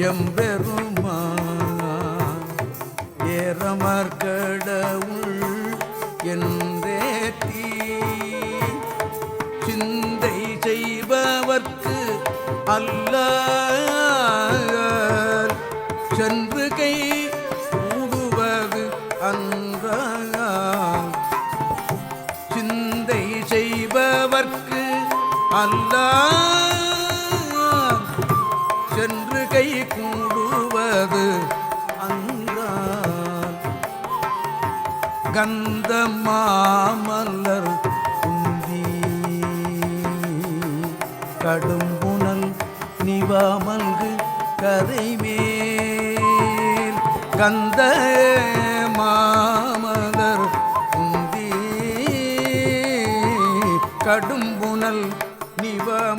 எம்பெருமா ஏறமர்கடவுள் என்றேத்தி சிந்தை செய்பவர்க்கு அல்ல சென்று கை கூடுவது அன்ற சிந்தை செய்பவர்க்கு அல்ல சென்று கை கூடுவது அன்றால். கந்த மாமல்லர் குந்தி கடும்புனல் நிவாமல்கு கதைமேல் கந்த மாமலர் குந்தி கடும்புனல் நிவாம